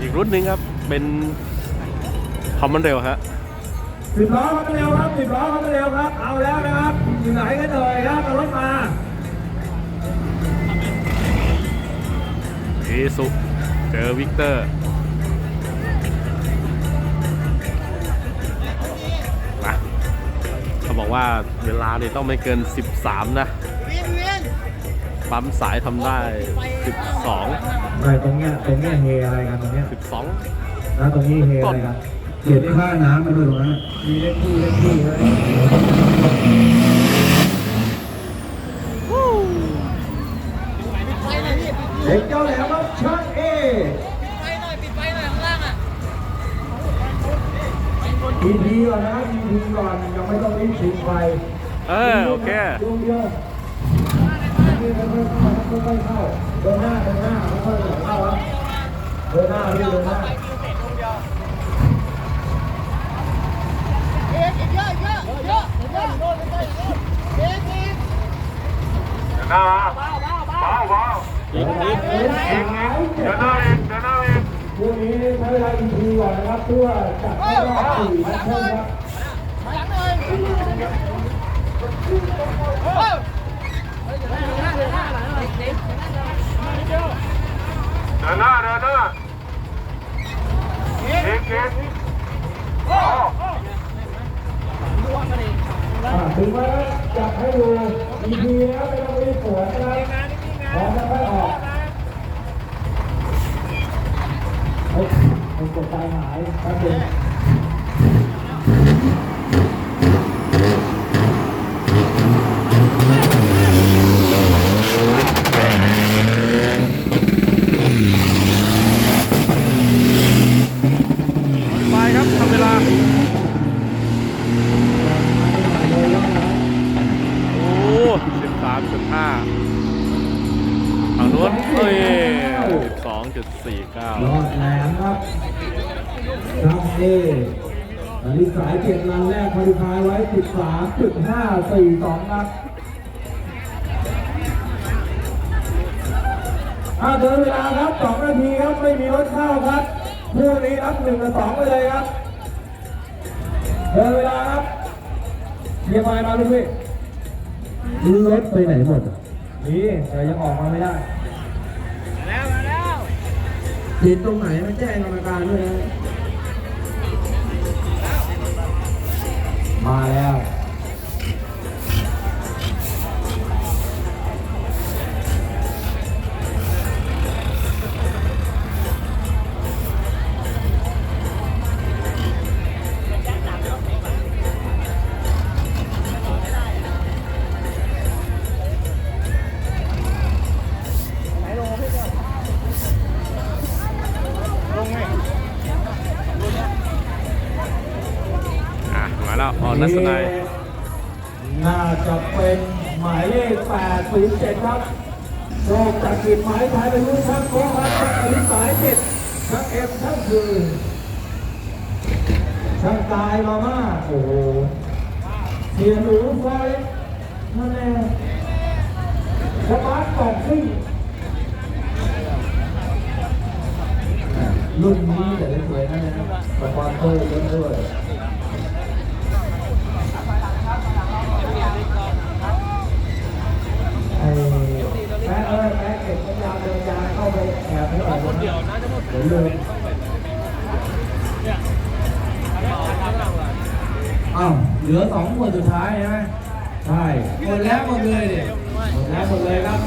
อีกรุ่นหนึ่งครับ เป็นคอมมอนเร็วฮะสิบล้อเข้ามาเร็วครับสิบล้อเข้ามาเร็วครับ เอาแล้วนะครับอยู่ไหนกันเอ่ยครับเอารถมาอีสุเจอวิกเตอร์มาเขาบอกว่าเวลาเนี่ยต้องไม่เกิน 13 นะ ปั๊มสายทำได้ 12ไม่ตรงเนี้ยตรงเนี้ยเฮอะไรกันตรงเนี้ย12 แล้วตรงนี้เฮอะไรกันเก็บค่าน้ำมาด้วยตรงนั้นมีเล็กที่เล็กที่เลยเด็กเจ้าแหลมครับช่างเอไฟหน่อยปิดไฟหน่อยข้างล่างอะทีทีก่อนนะทีทีก่อนยังไม่ต้องรีบฉีดไฟเออ โอเคดูเดียว นี่ค่อยๆเข้าค่อยๆเข้าเดินหน้าเดินหน้าค่อยๆเข้าครับเดินหน้าพี่เดินหน้าเอ๊ะเยอะเยอะเยอะเยอะโดนไปเอ๊ะเอ๊ะเดินหน้าเดินหน้าเดินหน้าเดินหน้าเองเดินหน้าเองพวกนี้ใช้เวลาอีกทีก่อนนะครับเพื่อจัดให้รอบสี่พันเท่าครับมาหลังหน่อยเออเฮ้ยเดี๋ยวหน้าเดี๋ยวหน้าหลังหน่อยเด็ก เดินหน้าเดินหน้าเอกเอก อ่า ถึงแม้จะให้ดูอีกทีนะไม่ต้องรีบสวนนะครับพร้อมแล้วค่ออกเฮ้ยมันกดใจหายแป๊บเดียว 3.5ฝั่งนู้นเอ้ย12.49รอดแหลมครับครับเออันนี้สายเก็บลันแรกพอดีพายไว้ 13.5 42ครับอาเดินเวลาครับสองนาทีครับ ไม่มีรถเข้าครับคู่นี้รับหนึ่งกับสองไปเลยครับ เดินเวลาครับเรียบร้อยมาลูกพี่ รถไปไหนหมดอะนี่แต่ยังออกมาไม่ได้แล้วมาแล้วผิดตรงไหนมาแจ้งกรรมการด้วยนะมาแล้ว นนัสนัยน่าจะเป็นหมายเลข807ครับโลกจากกิจหมายไทยเป็นรุ่นช่างโค้งครับช่างอลิสายเจ็ดช่างเอ็มช่างคืนช่างกายมาม่าโอ้โหเสียหนูไฟนั่นแน่สมาร์ทกล่องซิ่งรุ่นนี้แต่สวยๆนั่นนะสปอนเซอร์เยอะด้วย นะจะหมดเลยอ้าวเหลือสองขวดสุดท้ายใช่ไหมใช่หมดแล้วหมดเลยดิหมดแล้วหมดเลยครับ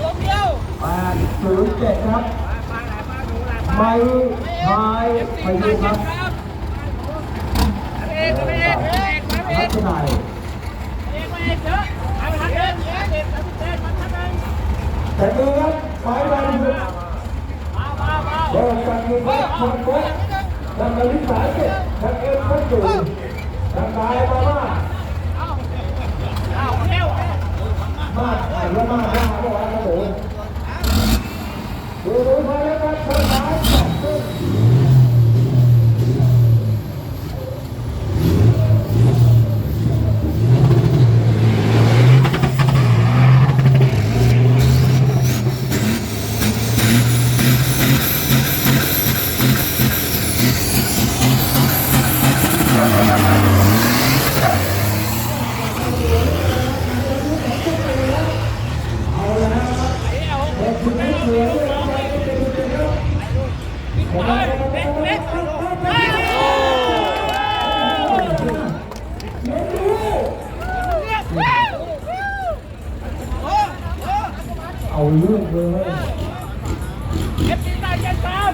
ลมเดียวแปดศูนย์เจ็ดครับไม่พายไปดูครับเอกเอก เอกมาเอรักชนัยเอกมาเอกเยอะเอาไปทำเอเอกเอกทำเอกมันทำเองแต่ดูครับไม้บอลสุดมามามาเริ่มจากมือครบนโค้งทางอลิสาเจ็ดทำเอ็มพันสูทางกายมาม่าเอาเอาเร็วมาดอ่านแล้วมาดหน้าบอกว่าครับผมดูดูพายแล้วครับทางซ้ายสองตึ้ง คุณไม่ เหลือด้วยครับไปเจ็ดเจ็ดครับผมว่าเล็กเล็กเฮ้ยเอาเรื่องเลยเก็บตีนได้เก็บตาม